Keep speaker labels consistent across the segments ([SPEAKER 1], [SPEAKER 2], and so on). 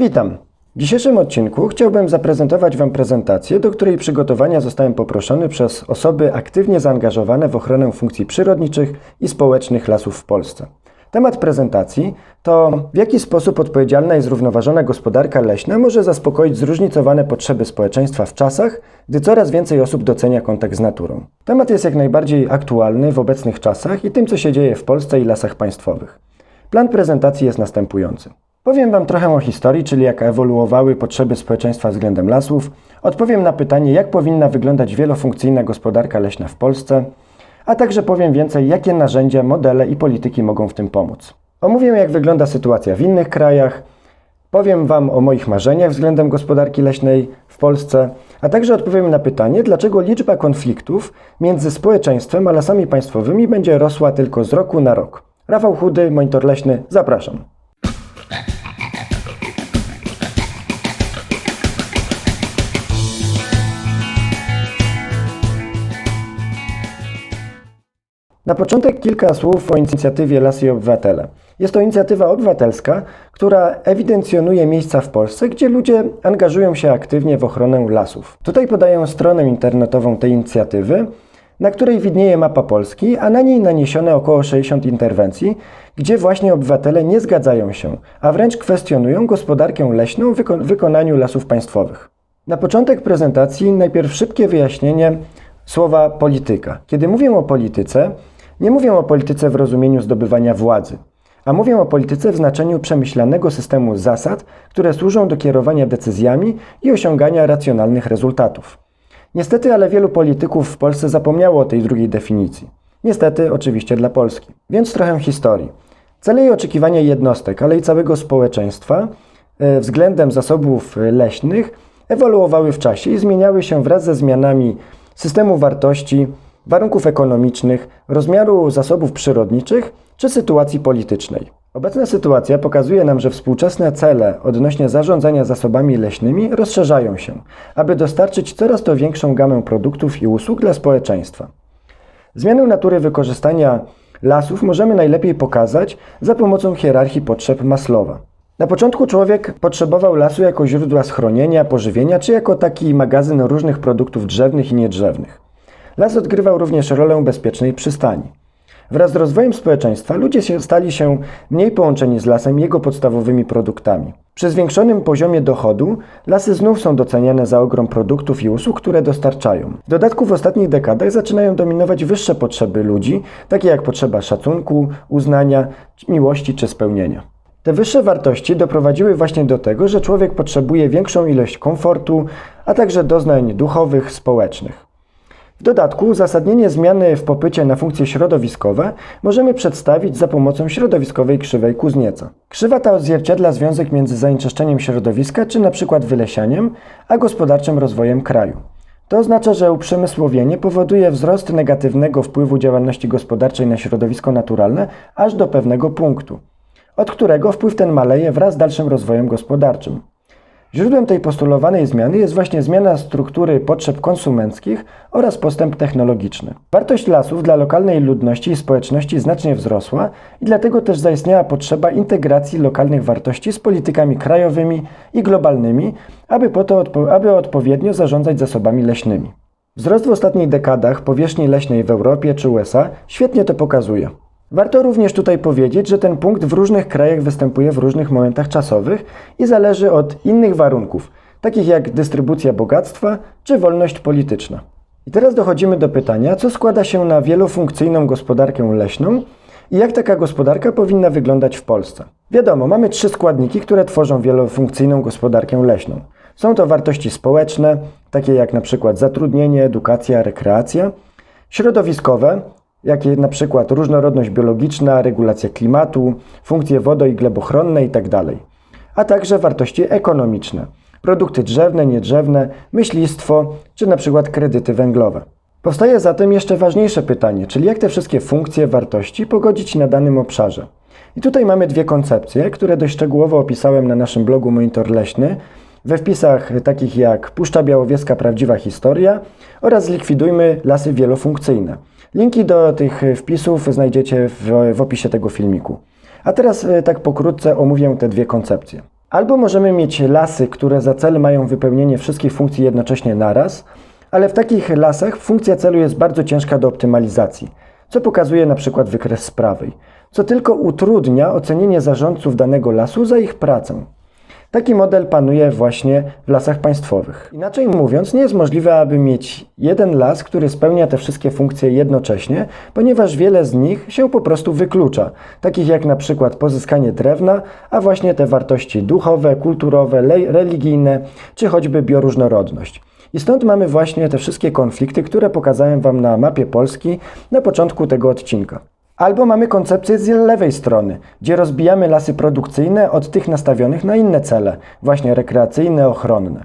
[SPEAKER 1] Witam. W dzisiejszym odcinku chciałbym zaprezentować Wam prezentację, do której przygotowania zostałem poproszony przez osoby aktywnie zaangażowane w ochronę funkcji przyrodniczych i społecznych lasów w Polsce. Temat prezentacji to w jaki sposób odpowiedzialna i zrównoważona gospodarka leśna może zaspokoić zróżnicowane potrzeby społeczeństwa w czasach, gdy coraz więcej osób docenia kontakt z naturą. Temat jest jak najbardziej aktualny w obecnych czasach i tym, co się dzieje w Polsce i lasach państwowych. Plan prezentacji jest następujący. Powiem Wam trochę o historii, czyli jak ewoluowały potrzeby społeczeństwa względem lasów. Odpowiem na pytanie, jak powinna wyglądać wielofunkcyjna gospodarka leśna w Polsce, a także powiem więcej, jakie narzędzia, modele i polityki mogą w tym pomóc. Omówię, jak wygląda sytuacja w innych krajach, powiem Wam o moich marzeniach względem gospodarki leśnej w Polsce, a także odpowiem na pytanie, dlaczego liczba konfliktów między społeczeństwem a lasami państwowymi będzie rosła tylko z roku na rok. Rafał Chudy, Monitor Leśny, zapraszam. Na początek kilka słów o inicjatywie Lasy i Obywatele. Jest to inicjatywa obywatelska, która ewidencjonuje miejsca w Polsce, gdzie ludzie angażują się aktywnie w ochronę lasów. Tutaj podaję stronę internetową tej inicjatywy, na której widnieje mapa Polski, a na niej naniesione około 60 interwencji, gdzie właśnie obywatele nie zgadzają się, a wręcz kwestionują gospodarkę leśną w wyko- wykonaniu lasów państwowych. Na początek prezentacji najpierw szybkie wyjaśnienie słowa polityka. Kiedy mówię o polityce, nie mówię o polityce w rozumieniu zdobywania władzy, a mówię o polityce w znaczeniu przemyślanego systemu zasad, które służą do kierowania decyzjami i osiągania racjonalnych rezultatów. Niestety, ale wielu polityków w Polsce zapomniało o tej drugiej definicji. Niestety, oczywiście dla Polski. Więc trochę historii. Cele i oczekiwania jednostek, ale i całego społeczeństwa e, względem zasobów leśnych ewoluowały w czasie i zmieniały się wraz ze zmianami systemu wartości, warunków ekonomicznych, rozmiaru zasobów przyrodniczych czy sytuacji politycznej. Obecna sytuacja pokazuje nam, że współczesne cele odnośnie zarządzania zasobami leśnymi rozszerzają się, aby dostarczyć coraz to większą gamę produktów i usług dla społeczeństwa. Zmianę natury wykorzystania lasów możemy najlepiej pokazać za pomocą hierarchii potrzeb Maslowa. Na początku człowiek potrzebował lasu jako źródła schronienia, pożywienia, czy jako taki magazyn różnych produktów drzewnych i niedrzewnych. Las odgrywał również rolę bezpiecznej przystani. Wraz z rozwojem społeczeństwa ludzie się, stali się mniej połączeni z lasem i jego podstawowymi produktami. Przy zwiększonym poziomie dochodu lasy znów są doceniane za ogrom produktów i usług, które dostarczają. W dodatku w ostatnich dekadach zaczynają dominować wyższe potrzeby ludzi, takie jak potrzeba szacunku, uznania, miłości czy spełnienia. Te wyższe wartości doprowadziły właśnie do tego, że człowiek potrzebuje większą ilość komfortu, a także doznań duchowych, społecznych. W dodatku uzasadnienie zmiany w popycie na funkcje środowiskowe możemy przedstawić za pomocą środowiskowej krzywej Kuznieca. Krzywa ta odzwierciedla związek między zanieczyszczeniem środowiska, czy np. wylesianiem, a gospodarczym rozwojem kraju. To oznacza, że uprzemysłowienie powoduje wzrost negatywnego wpływu działalności gospodarczej na środowisko naturalne aż do pewnego punktu, od którego wpływ ten maleje wraz z dalszym rozwojem gospodarczym. Źródłem tej postulowanej zmiany jest właśnie zmiana struktury potrzeb konsumenckich oraz postęp technologiczny. Wartość lasów dla lokalnej ludności i społeczności znacznie wzrosła i dlatego też zaistniała potrzeba integracji lokalnych wartości z politykami krajowymi i globalnymi, aby, po to odpo- aby odpowiednio zarządzać zasobami leśnymi. Wzrost w ostatnich dekadach powierzchni leśnej w Europie czy USA świetnie to pokazuje. Warto również tutaj powiedzieć, że ten punkt w różnych krajach występuje w różnych momentach czasowych i zależy od innych warunków, takich jak dystrybucja bogactwa czy wolność polityczna. I teraz dochodzimy do pytania, co składa się na wielofunkcyjną gospodarkę leśną i jak taka gospodarka powinna wyglądać w Polsce. Wiadomo, mamy trzy składniki, które tworzą wielofunkcyjną gospodarkę leśną. Są to wartości społeczne, takie jak na przykład zatrudnienie, edukacja, rekreacja, środowiskowe, jakie na przykład różnorodność biologiczna, regulacja klimatu, funkcje wodo- i glebochronne itd., a także wartości ekonomiczne, produkty drzewne, niedrzewne, myślistwo czy na przykład kredyty węglowe. Powstaje zatem jeszcze ważniejsze pytanie, czyli jak te wszystkie funkcje, wartości pogodzić na danym obszarze. I tutaj mamy dwie koncepcje, które dość szczegółowo opisałem na naszym blogu Monitor Leśny, we wpisach takich jak Puszcza Białowieska Prawdziwa Historia oraz Zlikwidujmy Lasy Wielofunkcyjne. Linki do tych wpisów znajdziecie w, w opisie tego filmiku. A teraz e, tak pokrótce omówię te dwie koncepcje. Albo możemy mieć lasy, które za cel mają wypełnienie wszystkich funkcji jednocześnie naraz, ale w takich lasach funkcja celu jest bardzo ciężka do optymalizacji, co pokazuje na przykład wykres z prawej, co tylko utrudnia ocenienie zarządców danego lasu za ich pracę. Taki model panuje właśnie w lasach państwowych. Inaczej mówiąc, nie jest możliwe, aby mieć jeden las, który spełnia te wszystkie funkcje jednocześnie, ponieważ wiele z nich się po prostu wyklucza, takich jak na przykład pozyskanie drewna, a właśnie te wartości duchowe, kulturowe, religijne, czy choćby bioróżnorodność. I stąd mamy właśnie te wszystkie konflikty, które pokazałem Wam na mapie Polski na początku tego odcinka. Albo mamy koncepcję z lewej strony, gdzie rozbijamy lasy produkcyjne od tych nastawionych na inne cele, właśnie rekreacyjne, ochronne.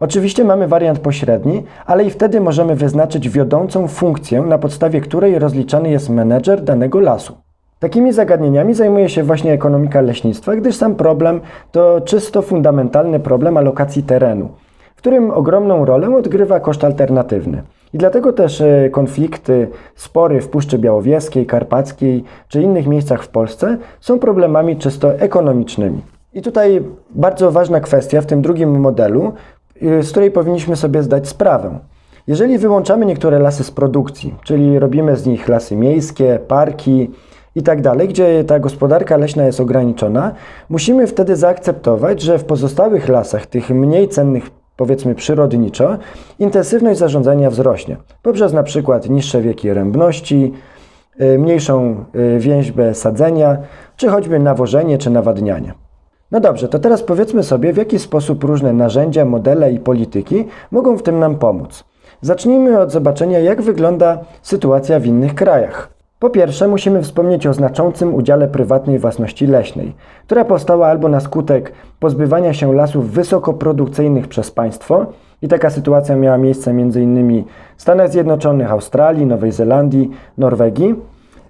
[SPEAKER 1] Oczywiście mamy wariant pośredni, ale i wtedy możemy wyznaczyć wiodącą funkcję, na podstawie której rozliczany jest menedżer danego lasu. Takimi zagadnieniami zajmuje się właśnie ekonomika leśnictwa, gdyż sam problem to czysto fundamentalny problem alokacji terenu, w którym ogromną rolę odgrywa koszt alternatywny. I dlatego też e, konflikty, spory w Puszczy Białowieskiej, Karpackiej czy innych miejscach w Polsce są problemami czysto ekonomicznymi. I tutaj bardzo ważna kwestia w tym drugim modelu, e, z której powinniśmy sobie zdać sprawę. Jeżeli wyłączamy niektóre lasy z produkcji, czyli robimy z nich lasy miejskie, parki i tak gdzie ta gospodarka leśna jest ograniczona, musimy wtedy zaakceptować, że w pozostałych lasach, tych mniej cennych powiedzmy przyrodniczo, intensywność zarządzania wzrośnie poprzez na przykład niższe wieki rębności, y, mniejszą y, więźbę sadzenia, czy choćby nawożenie czy nawadnianie. No dobrze, to teraz powiedzmy sobie, w jaki sposób różne narzędzia, modele i polityki mogą w tym nam pomóc. Zacznijmy od zobaczenia, jak wygląda sytuacja w innych krajach. Po pierwsze, musimy wspomnieć o znaczącym udziale prywatnej własności leśnej, która powstała albo na skutek pozbywania się lasów wysokoprodukcyjnych przez państwo, i taka sytuacja miała miejsce m.in. w Stanach Zjednoczonych, Australii, Nowej Zelandii, Norwegii,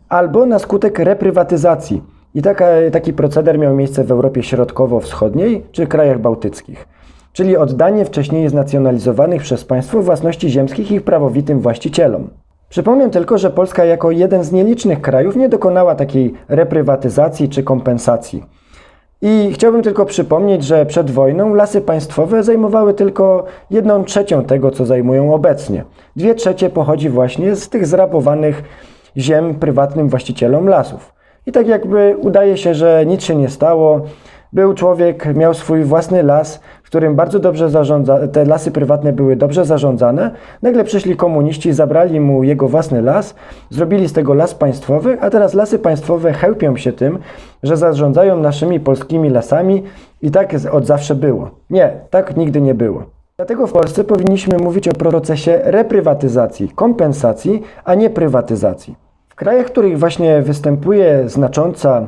[SPEAKER 1] albo na skutek reprywatyzacji. I taka, taki proceder miał miejsce w Europie Środkowo-Wschodniej czy krajach bałtyckich, czyli oddanie wcześniej znacjonalizowanych przez państwo własności ziemskich ich prawowitym właścicielom. Przypomnę tylko, że Polska jako jeden z nielicznych krajów nie dokonała takiej reprywatyzacji czy kompensacji. I chciałbym tylko przypomnieć, że przed wojną lasy państwowe zajmowały tylko jedną trzecią tego, co zajmują obecnie. Dwie trzecie pochodzi właśnie z tych zrabowanych ziem prywatnym właścicielom lasów. I tak jakby udaje się, że nic się nie stało. Był człowiek, miał swój własny las, którym bardzo dobrze zarządza, te lasy prywatne były dobrze zarządzane. Nagle przyszli komuniści, zabrali mu jego własny las, zrobili z tego las państwowy, a teraz lasy państwowe chełpią się tym, że zarządzają naszymi polskimi lasami i tak od zawsze było. Nie, tak nigdy nie było. Dlatego w Polsce powinniśmy mówić o procesie reprywatyzacji, kompensacji, a nie prywatyzacji. W krajach, w których właśnie występuje znacząca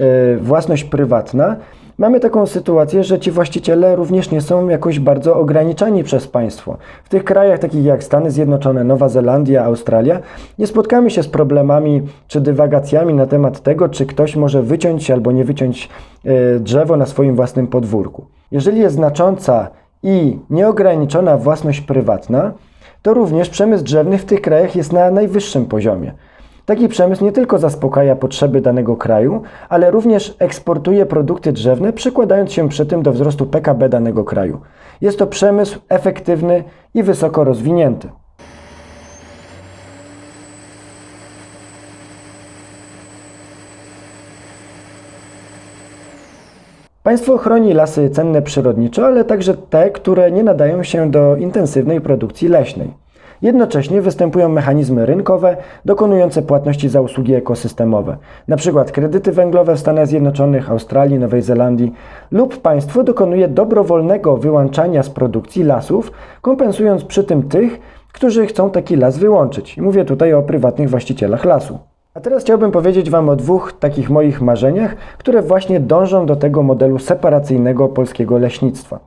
[SPEAKER 1] y, własność prywatna, mamy taką sytuację, że ci właściciele również nie są jakoś bardzo ograniczani przez państwo. W tych krajach takich jak Stany Zjednoczone, Nowa Zelandia, Australia nie spotkamy się z problemami czy dywagacjami na temat tego, czy ktoś może wyciąć albo nie wyciąć e, drzewo na swoim własnym podwórku. Jeżeli jest znacząca i nieograniczona własność prywatna, to również przemysł drzewny w tych krajach jest na najwyższym poziomie. Taki przemysł nie tylko zaspokaja potrzeby danego kraju, ale również eksportuje produkty drzewne, przykładając się przy tym do wzrostu PKB danego kraju. Jest to przemysł efektywny i wysoko rozwinięty. Państwo chroni lasy cenne przyrodniczo, ale także te, które nie nadają się do intensywnej produkcji leśnej. Jednocześnie występują mechanizmy rynkowe dokonujące płatności za usługi ekosystemowe, np. kredyty węglowe w Stanach Zjednoczonych, Australii, Nowej Zelandii, lub państwo dokonuje dobrowolnego wyłączania z produkcji lasów, kompensując przy tym tych, którzy chcą taki las wyłączyć. mówię tutaj o prywatnych właścicielach lasu. A teraz chciałbym powiedzieć Wam o dwóch takich moich marzeniach, które właśnie dążą do tego modelu separacyjnego polskiego leśnictwa.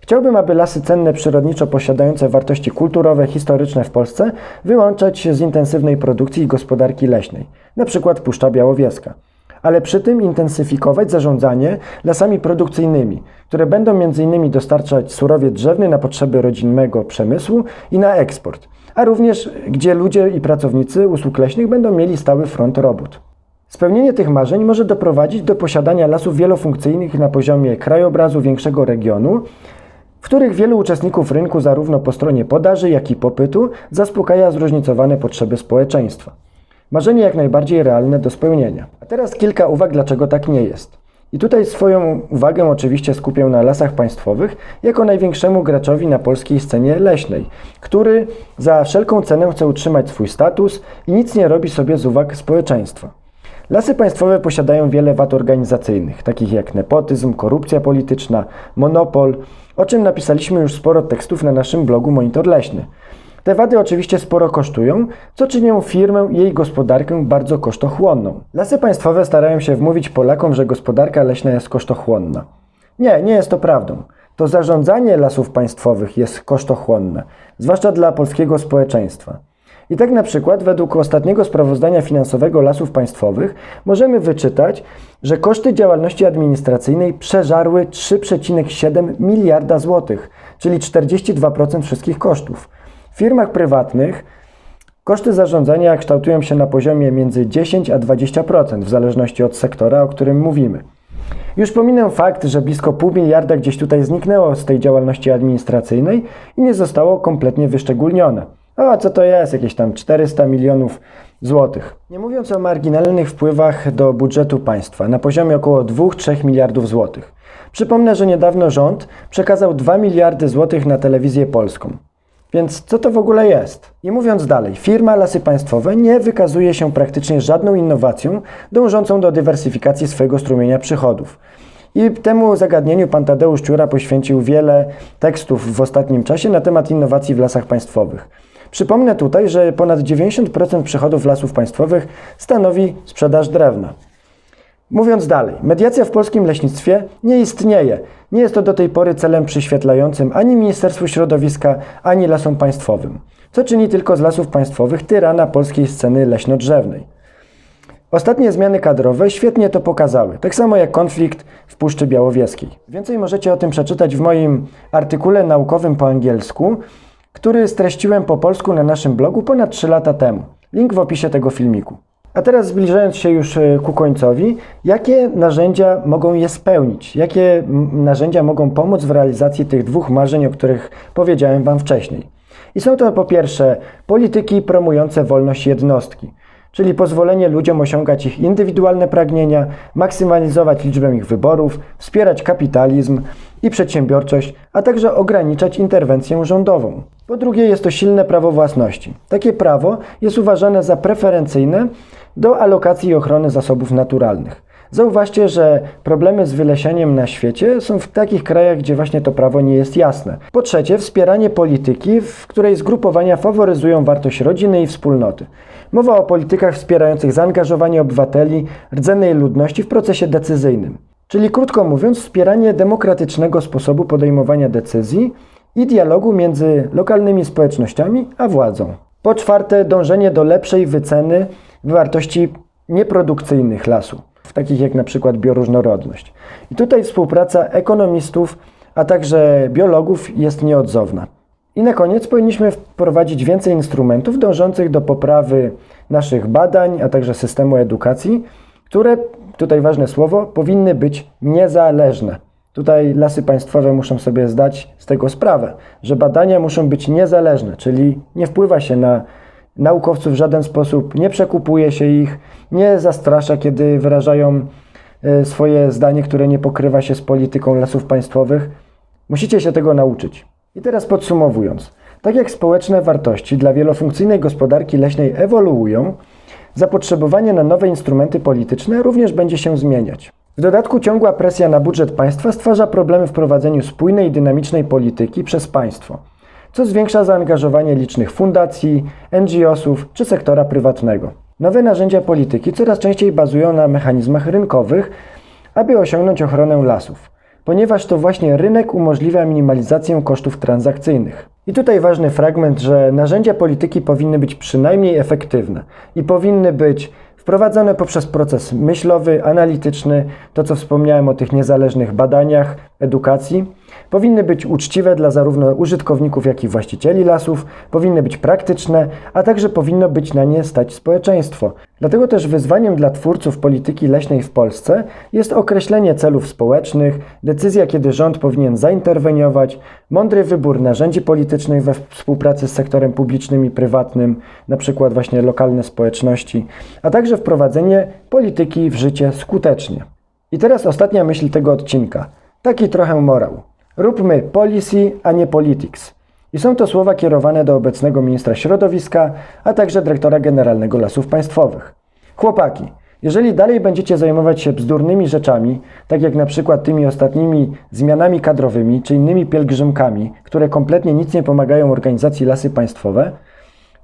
[SPEAKER 1] Chciałbym, aby lasy cenne przyrodniczo posiadające wartości kulturowe, historyczne w Polsce wyłączać z intensywnej produkcji i gospodarki leśnej, np. Puszcza Białowieska. Ale przy tym intensyfikować zarządzanie lasami produkcyjnymi, które będą m.in. dostarczać surowiec drzewny na potrzeby rodzinnego przemysłu i na eksport, a również gdzie ludzie i pracownicy usług leśnych będą mieli stały front robót. Spełnienie tych marzeń może doprowadzić do posiadania lasów wielofunkcyjnych na poziomie krajobrazu większego regionu, w których wielu uczestników rynku, zarówno po stronie podaży, jak i popytu, zaspokaja zróżnicowane potrzeby społeczeństwa. Marzenie jak najbardziej realne do spełnienia. A teraz kilka uwag, dlaczego tak nie jest. I tutaj swoją uwagę oczywiście skupię na lasach państwowych, jako największemu graczowi na polskiej scenie leśnej, który za wszelką cenę chce utrzymać swój status i nic nie robi sobie z uwag społeczeństwa. Lasy państwowe posiadają wiele wad organizacyjnych, takich jak nepotyzm, korupcja polityczna, monopol, o czym napisaliśmy już sporo tekstów na naszym blogu Monitor Leśny. Te wady oczywiście sporo kosztują, co czynią firmę i jej gospodarkę bardzo kosztochłonną. Lasy państwowe starają się wmówić Polakom, że gospodarka leśna jest kosztochłonna. Nie, nie jest to prawdą. To zarządzanie lasów państwowych jest kosztochłonne, zwłaszcza dla polskiego społeczeństwa. I tak na przykład według ostatniego sprawozdania finansowego lasów państwowych możemy wyczytać, że koszty działalności administracyjnej przeżarły 3,7 miliarda złotych, czyli 42% wszystkich kosztów. W firmach prywatnych koszty zarządzania kształtują się na poziomie między 10 a 20% w zależności od sektora, o którym mówimy. Już pominę fakt, że blisko pół miliarda gdzieś tutaj zniknęło z tej działalności administracyjnej i nie zostało kompletnie wyszczególnione. A co to jest? Jakieś tam 400 milionów złotych. Nie mówiąc o marginalnych wpływach do budżetu państwa na poziomie około 2-3 miliardów złotych. Przypomnę, że niedawno rząd przekazał 2 miliardy złotych na telewizję polską. Więc co to w ogóle jest? I mówiąc dalej, firma Lasy Państwowe nie wykazuje się praktycznie żadną innowacją dążącą do dywersyfikacji swojego strumienia przychodów. I temu zagadnieniu pan Tadeusz Ciura poświęcił wiele tekstów w ostatnim czasie na temat innowacji w lasach państwowych. Przypomnę tutaj, że ponad 90% przychodów lasów państwowych stanowi sprzedaż drewna. Mówiąc dalej, mediacja w polskim leśnictwie nie istnieje. Nie jest to do tej pory celem przyświetlającym ani Ministerstwu Środowiska, ani lasom państwowym, co czyni tylko z lasów państwowych tyrana polskiej sceny leśno-drzewnej. Ostatnie zmiany kadrowe świetnie to pokazały, tak samo jak konflikt w Puszczy Białowieskiej. Więcej możecie o tym przeczytać w moim artykule naukowym po angielsku, który streściłem po polsku na naszym blogu ponad 3 lata temu. Link w opisie tego filmiku. A teraz zbliżając się już e, ku końcowi, jakie narzędzia mogą je spełnić? Jakie narzędzia mogą pomóc w realizacji tych dwóch marzeń, o których powiedziałem Wam wcześniej? I są to po pierwsze polityki promujące wolność jednostki, czyli pozwolenie ludziom osiągać ich indywidualne pragnienia, maksymalizować liczbę ich wyborów, wspierać kapitalizm i przedsiębiorczość, a także ograniczać interwencję rządową. Po drugie, jest to silne prawo własności. Takie prawo jest uważane za preferencyjne do alokacji i ochrony zasobów naturalnych. Zauważcie, że problemy z wylesianiem na świecie są w takich krajach, gdzie właśnie to prawo nie jest jasne. Po trzecie, wspieranie polityki, w której zgrupowania faworyzują wartość rodziny i wspólnoty. Mowa o politykach wspierających zaangażowanie obywateli, rdzennej ludności w procesie decyzyjnym. Czyli krótko mówiąc, wspieranie demokratycznego sposobu podejmowania decyzji i dialogu między lokalnymi społecznościami a władzą. Po czwarte, dążenie do lepszej wyceny wartości nieprodukcyjnych lasu, takich jak na przykład bioróżnorodność. I tutaj współpraca ekonomistów, a także biologów jest nieodzowna. I na koniec powinniśmy wprowadzić więcej instrumentów dążących do poprawy naszych badań, a także systemu edukacji, które, tutaj ważne słowo, powinny być niezależne. Tutaj lasy państwowe muszą sobie zdać z tego sprawę, że badania muszą być niezależne, czyli nie wpływa się na naukowców w żaden sposób, nie przekupuje się ich, nie zastrasza, kiedy wyrażają e, swoje zdanie, które nie pokrywa się z polityką lasów państwowych. Musicie się tego nauczyć. I teraz podsumowując, tak jak społeczne wartości dla wielofunkcyjnej gospodarki leśnej ewoluują, zapotrzebowanie na nowe instrumenty polityczne również będzie się zmieniać. W dodatku ciągła presja na budżet państwa stwarza problemy w prowadzeniu spójnej i dynamicznej polityki przez państwo, co zwiększa zaangażowanie licznych fundacji, NGO-sów czy sektora prywatnego. Nowe narzędzia polityki coraz częściej bazują na mechanizmach rynkowych, aby osiągnąć ochronę lasów, ponieważ to właśnie rynek umożliwia minimalizację kosztów transakcyjnych. I tutaj ważny fragment, że narzędzia polityki powinny być przynajmniej efektywne i powinny być wprowadzone poprzez proces myślowy, analityczny, to co wspomniałem o tych niezależnych badaniach, edukacji, Powinny być uczciwe dla zarówno użytkowników, jak i właścicieli lasów, powinny być praktyczne, a także powinno być na nie stać społeczeństwo. Dlatego też wyzwaniem dla twórców polityki leśnej w Polsce jest określenie celów społecznych, decyzja, kiedy rząd powinien zainterweniować, mądry wybór narzędzi politycznych we współpracy z sektorem publicznym i prywatnym, przykład właśnie lokalne społeczności, a także wprowadzenie polityki w życie skutecznie. I teraz ostatnia myśl tego odcinka. Taki trochę morał. Róbmy policy, a nie politics. I są to słowa kierowane do obecnego ministra środowiska, a także dyrektora generalnego lasów państwowych. Chłopaki, jeżeli dalej będziecie zajmować się bzdurnymi rzeczami, tak jak na przykład tymi ostatnimi zmianami kadrowymi czy innymi pielgrzymkami, które kompletnie nic nie pomagają organizacji lasy państwowe,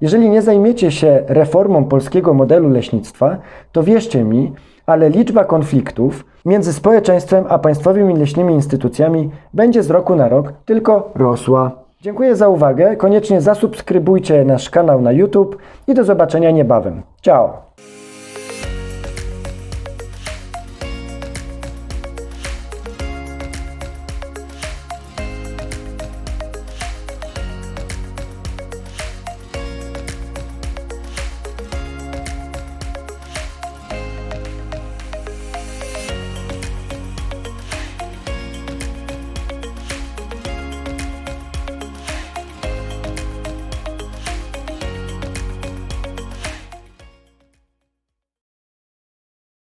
[SPEAKER 1] jeżeli nie zajmiecie się reformą polskiego modelu leśnictwa, to wierzcie mi, ale liczba konfliktów między społeczeństwem a państwowymi leśnymi instytucjami będzie z roku na rok tylko rosła. Dziękuję za uwagę. Koniecznie zasubskrybujcie nasz kanał na YouTube i do zobaczenia niebawem. Ciao!